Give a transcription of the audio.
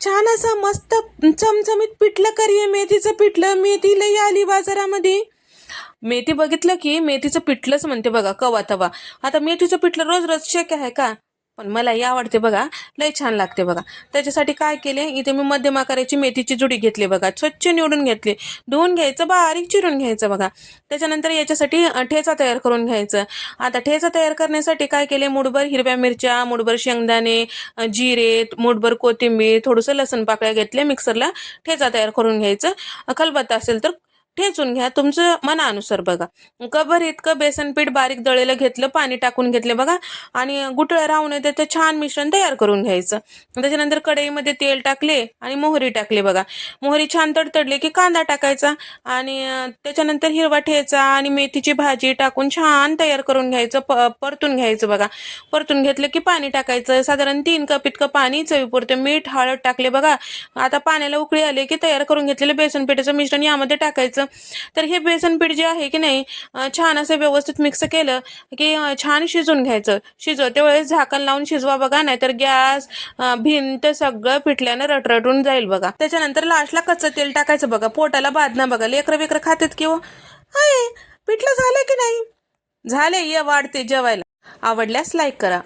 छान असं मस्त चमचमीत पिठलं करूया मेथीचं पिठलं. मेथी लई आली बाजारामध्ये. मेथी बघितलं की मेथीचं पिठलंच म्हणते बघा कवा तवा. आता मेथीचं पिठलं रोज रोज शक्य आहे का? पण मलाही आवडते बघा. लय छान लागते बघा. त्याच्यासाठी काय केले? इथे मी मध्यम आकाराची मेथीची जुडी घेतली बघा. स्वच्छ निवडून घेतली. धुवून घ्यायचं बारीक चिरून घ्यायचं बघा. त्याच्यानंतर याच्यासाठी ठेचा तयार करून घ्यायचं. आता ठेचा तयार करण्यासाठी काय केले? मुठभर हिरव्या मिरच्या मुठभर शेंगदाणे जिरे मुठभर कोथिंबीर थोडंसं लसण पाकळ्या घेतल्या मिक्सरला ठेचा तयार करून घ्यायचं. खलबत्ता असेल तर ठेचून घ्या तुमचं मनानुसार बघा. कबर इतकं बेसन पीठ बारीक दळेलं घेतलं पाणी टाकून घेतलं बघा. आणि गुटळं राहून त्याचं छान मिश्रण तयार करून घ्यायचं. त्याच्यानंतर कढईमध्ये तेल टाकले आणि मोहरी टाकली बघा. मोहरी छान तडतडली की कांदा टाकायचा आणि त्याच्यानंतर हिरवा ठेचा आणि मेथीची भाजी टाकून छान तयार करून घ्यायचं प परतून घ्यायचं बघा. परतून घेतलं की पाणी टाकायचं. साधारण तीन कप इतकं पाणी चवीपुरतं मीठ हळद टाकले बघा. आता पाण्याला उकळी आली की तयार करून घेतलेलं बेसन पिठाचं मिश्रण यामध्ये टाकायचं. तर हे बेसन पीठ जे आहे की नाही छान असं व्यवस्थित मिक्स केलं की छान शिजून घ्यायचं. शिजवते वेळेस झाकण लावून शिजवा बघा नाही तर गॅस भिंत सगळं पिठल्यानं रटरटून जाईल बघा. त्याच्यानंतर लास्टला कच्चं तेल टाकायचं बघा. पोटाला बादना बघा. लेकरं बिकरं खातात किंवा हाय हो? पिठलं झालं की नाही? झाले ये वाढते जेवायला. आवडल्यास लाईक करा.